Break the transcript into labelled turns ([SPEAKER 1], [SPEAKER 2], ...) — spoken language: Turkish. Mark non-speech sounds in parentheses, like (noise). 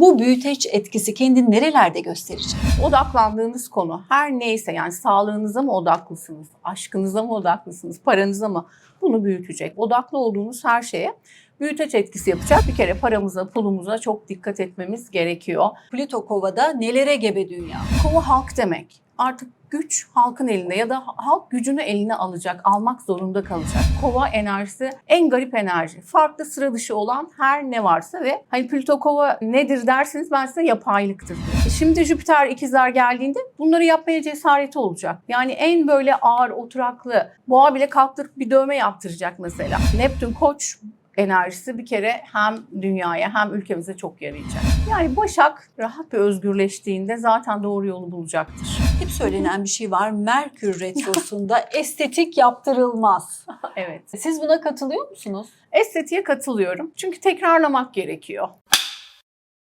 [SPEAKER 1] Bu büyüteç etkisi kendini nerelerde gösterecek?
[SPEAKER 2] Odaklandığınız konu her neyse yani sağlığınıza mı odaklısınız, aşkınıza mı odaklısınız, paranıza mı bunu büyütecek. Odaklı olduğunuz her şeye büyüteç etkisi yapacak. Bir kere paramıza, pulumuza çok dikkat etmemiz gerekiyor.
[SPEAKER 1] Plüto Kova'da nelere gebe dünya?
[SPEAKER 2] Kova halk demek. Artık güç halkın elinde ya da halk gücünü eline alacak, almak zorunda kalacak. Kova enerjisi en garip enerji. Farklı sıra dışı olan her ne varsa ve hani Plüto Kova nedir derseniz ben size yapaylıktır Şimdi Jüpiter ikizler geldiğinde bunları yapmaya cesareti olacak. Yani en böyle ağır, oturaklı, boğa bile kalktırıp bir dövme yaptıracak mesela. Neptün koç enerjisi bir kere hem dünyaya hem ülkemize çok yarayacak. Yani Başak rahat ve özgürleştiğinde zaten doğru yolu bulacaktır.
[SPEAKER 1] Hep söylenen bir şey var. Merkür (laughs) Retrosu'nda estetik yaptırılmaz.
[SPEAKER 2] Evet.
[SPEAKER 1] Siz buna katılıyor musunuz?
[SPEAKER 2] Estetiğe katılıyorum. Çünkü tekrarlamak gerekiyor.